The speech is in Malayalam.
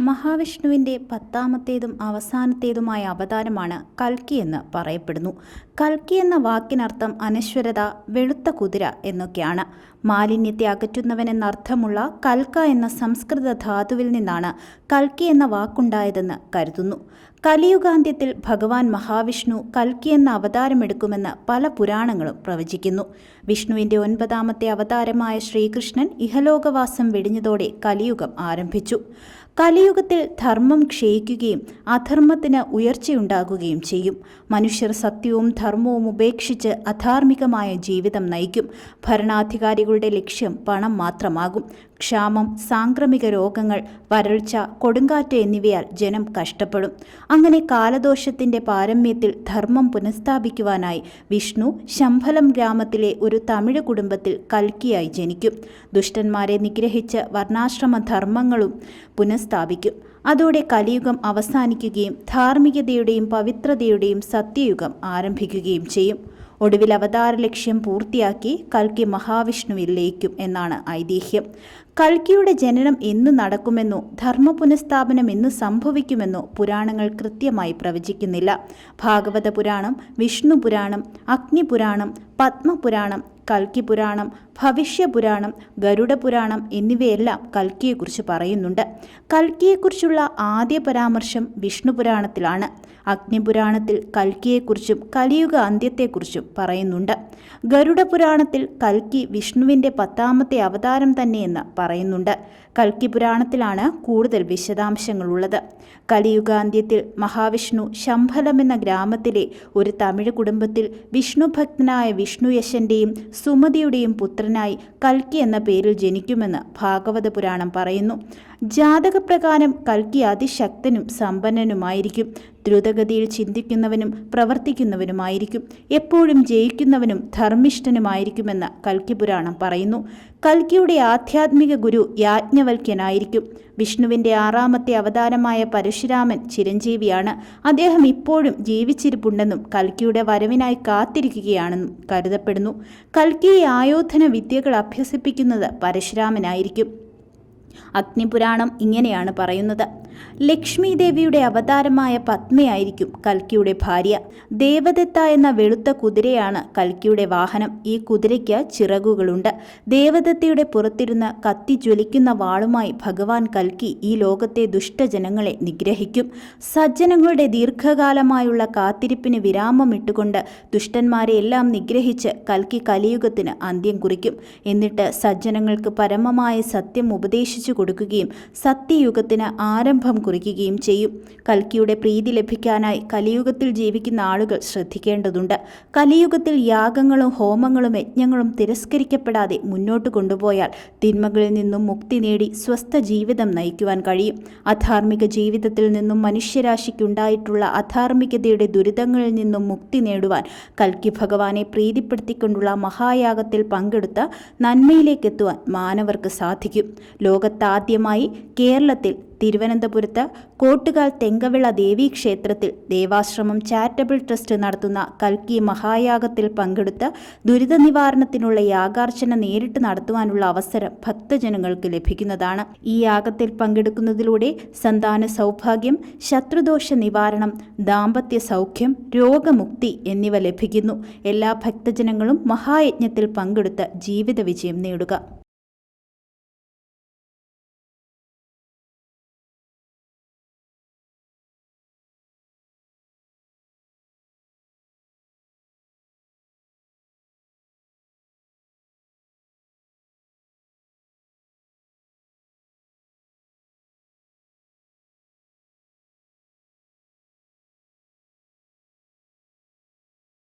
മഹാവിഷ്ണുവിന്റെ പത്താമത്തേതും അവസാനത്തേതുമായ അവതാരമാണ് കൽക്കി എന്ന് പറയപ്പെടുന്നു. കൽക്കി എന്ന വാക്കിനർത്ഥം അനശ്വരത വെളുത്ത കുതിര എന്നൊക്കെയാണ്. മാലിന്യത്തെ അകറ്റുന്നവൻ എന്നർത്ഥമുള്ള കൽക്ക എന്ന സംസ്കൃത ധാതുവിൽ നിന്നാണ് കൽക്കി എന്ന വാക്കുണ്ടായതെന്ന് കരുതുന്നു. കലിയുഗാന്ത്യത്തിൽ ഭഗവാൻ മഹാവിഷ്ണു കൽക്കി എന്ന അവതാരമെടുക്കുമെന്ന് പല പുരാണങ്ങളും പ്രവചിക്കുന്നു. വിഷ്ണുവിന്റെ ഒൻപതാമത്തെ അവതാരമായ ശ്രീകൃഷ്ണൻ ഇഹലോകവാസം വെടിഞ്ഞതോടെ കലിയുഗം ആരംഭിച്ചു. കലിയുഗത്തിൽ ധർമ്മം ക്ഷയിക്കുകയും അധർമ്മത്തിന് ഉയർച്ചയുണ്ടാകുകയും ചെയ്യും. മനുഷ്യർ സത്യവും ധർമ്മവും ഉപേക്ഷിച്ച് അധാർമികമായ ജീവിതം നയിക്കും. ഭരണാധികാരികളുടെ ലക്ഷ്യം പണം മാത്രമാകും. ക്ഷാമം സാംക്രമിക രോഗങ്ങൾ വരൾച്ച കൊടുങ്കാറ്റ് എന്നിവയാൽ ജനം കഷ്ടപ്പെടും. അങ്ങനെ കാലദോഷത്തിന്റെ പാരമ്യത്തിൽ ധർമ്മം പുനഃസ്ഥാപിക്കുവാനായി വിഷ്ണു ശംഭലം ഗ്രാമത്തിലെ ഒരു തമിഴ് കുടുംബത്തിൽ കൽക്കിയായി ജനിക്കും. ദുഷ്ടന്മാരെ നിഗ്രഹിച്ച് വർണാശ്രമ ധർമ്മങ്ങളും പുനഃസ്ഥാപിക്കും. അതോടെ കലിയുഗം അവസാനിക്കുകയും ധാർമ്മികതയുടെയും പവിത്രതയുടെയും സത്യയുഗം ആരംഭിക്കുകയും ചെയ്യും. ഒടുവിൽ അവതാര ലക്ഷ്യം പൂർത്തിയാക്കി കൽക്കി മഹാവിഷ്ണുവിൽ ലയിക്കും എന്നാണ് ഐതിഹ്യം. കൽക്കിയുടെ ജനനം എന്ന് നടക്കുമെന്നോ ധർമ്മ പുനഃസ്ഥാപനം എന്നു സംഭവിക്കുമെന്നോ പുരാണങ്ങൾ കൃത്യമായി പ്രവചിക്കുന്നില്ല. ഭാഗവത പുരാണം വിഷ്ണു പുരാണം അഗ്നിപുരാണം പത്മപുരാണം കൽക്കി പുരാണം ഭവിഷ്യപുരാണം ഗരുഡപുരാണം എന്നിവയെല്ലാം കൽക്കിയെക്കുറിച്ച് പറയുന്നുണ്ട്. കൽക്കിയെക്കുറിച്ചുള്ള ആദ്യ പരാമർശം വിഷ്ണുപുരാണത്തിലാണ്. അഗ്നിപുരാണത്തിൽ കൽക്കിയെക്കുറിച്ചും കലിയുഗ അന്ത്യത്തെക്കുറിച്ചും പറയുന്നുണ്ട്. ഗരുഡപുരാണത്തിൽ കൽക്കി വിഷ്ണുവിന്റെ പത്താമത്തെ അവതാരം തന്നെയെന്ന് പറയുന്നുണ്ട്. കൽക്കി പുരാണത്തിലാണ് കൂടുതൽ വിശദാംശങ്ങളുള്ളത്. കലിയുഗാന്ത്യത്തിൽ മഹാവിഷ്ണു ശംഭലം എന്ന ഗ്രാമത്തിലെ ഒരു തമിഴ് കുടുംബത്തിൽ വിഷ്ണുഭക്തനായ വിഷ്ണുയശന്റെയും സുമതിയുടെയും പുത്രനായി കൽക്കി എന്ന പേരിൽ ജനിക്കുമെന്ന് ഭാഗവത പുരാണം പറയുന്നു. ജാതകപ്രകാരം കൽക്കി അതിശക്തനും സമ്പന്നനുമായിരിക്കും. ദ്രുതഗതിയിൽ ചിന്തിക്കുന്നവനും പ്രവർത്തിക്കുന്നവനുമായിരിക്കും. എപ്പോഴും ജയിക്കുന്നവനും ധർമ്മിഷ്ഠനുമായിരിക്കുമെന്ന് കൽക്കി പുരാണം പറയുന്നു. കൽക്കിയുടെ ആധ്യാത്മിക ഗുരു യാജ്ഞവൽക്യനായിരിക്കും. വിഷ്ണുവിന്റെ ആറാമത്തെ അവതാരമായ പരശുരാമൻ ചിരഞ്ജീവിയാണ്. അദ്ദേഹം ഇപ്പോഴും ജീവിച്ചിരിപ്പുണ്ടെന്നും കൽക്കിയുടെ വരവിനായി കാത്തിരിക്കുകയാണെന്നും കരുതപ്പെടുന്നു. കൽക്കിയെ ആയോധന വിദ്യകൾ അഭ്യസിപ്പിക്കുന്നത് പരശുരാമനായിരിക്കും. അഗ്നിപുരാണം ഇങ്ങനെയാണ് പറയുന്നത്. ലക്ഷ്മി ദേവിയുടെ അവതാരമായ പത്മയായിരിക്കും കൽക്കിയുടെ ഭാര്യ. ദേവദത്ത എന്ന വെളുത്ത കുതിരയാണ് കൽക്കിയുടെ വാഹനം. ഈ കുതിരയ്ക്ക് ചിറകുകളുണ്ട്. ദേവദത്തയുടെ പുറത്തിരുന്ന കത്തി ജ്വലിക്കുന്ന വാളുമായി ഭഗവാൻ കൽക്കി ഈ ലോകത്തെ ദുഷ്ടജനങ്ങളെ നിഗ്രഹിക്കും. സജ്ജനങ്ങളുടെ ദീർഘകാലമായുള്ള കാത്തിരിപ്പിന് വിരാമമിട്ടുകൊണ്ട് ദുഷ്ടന്മാരെ എല്ലാം നിഗ്രഹിച്ച് കൽക്കി കലിയുഗത്തിന് അന്ത്യം കുറിക്കും. എന്നിട്ട് സജ്ജനങ്ങൾക്ക് പരമമായ സത്യം ഉപദേശിച്ചു കൊടുക്കുകയും സത്യയുഗത്തിന് ആരംഭം കുറിക്കുകയും ചെയ്യും. കൽക്കിയുടെ പ്രീതി ലഭിക്കാനായി കലിയുഗത്തിൽ ജീവിക്കുന്ന ആളുകൾ ശ്രദ്ധിക്കേണ്ടതുണ്ട്. കലിയുഗത്തിൽ യാഗങ്ങളും ഹോമങ്ങളും യജ്ഞങ്ങളും തിരസ്കരിക്കപ്പെടാതെ മുന്നോട്ട് കൊണ്ടുപോയാൽ തിന്മകളിൽ നിന്നും മുക്തി നേടി സ്വസ്ഥ ജീവിതം നയിക്കുവാൻ കഴിയും. അധാർമിക ജീവിതത്തിൽ നിന്നും മനുഷ്യരാശിക്കുണ്ടായിട്ടുള്ള അധാർമികതയുടെ ദുരിതങ്ങളിൽ നിന്നും മുക്തി നേടുവാൻ കൽക്കി ഭഗവാനെ പ്രീതിപ്പെടുത്തിക്കൊണ്ടുള്ള മഹായാഗത്തിൽ പങ്കെടുത്ത് നന്മയിലേക്കെത്തുവാൻ മാനവർക്ക് സാധിക്കും. ലോകത്താദ്യമായി കേരളത്തിൽ തിരുവനന്തപുരത്ത് കോട്ടുകാൽ തെങ്കവിള ദേവീക്ഷേത്രത്തിൽ ദേവാശ്രമം ചാരിറ്റബിൾ ട്രസ്റ്റ് നടത്തുന്ന കൽക്കി മഹായാഗത്തിൽ പങ്കെടുത്ത് ദുരിത നിവാരണത്തിനുള്ള യാഗാർച്ചന നേരിട്ട് നടത്തുവാനുള്ള അവസരം ഭക്തജനങ്ങൾക്ക് ലഭിക്കുന്നതാണ്. ഈ യാഗത്തിൽ പങ്കെടുക്കുന്നതിലൂടെ സന്താന സൗഭാഗ്യം ശത്രുദോഷ നിവാരണം ദാമ്പത്യ സൗഖ്യം രോഗമുക്തി എന്നിവ ലഭിക്കുന്നു. എല്ലാ ഭക്തജനങ്ങളും മഹായജ്ഞത്തിൽ പങ്കെടുത്ത് ജീവിത വിജയം നേടുക.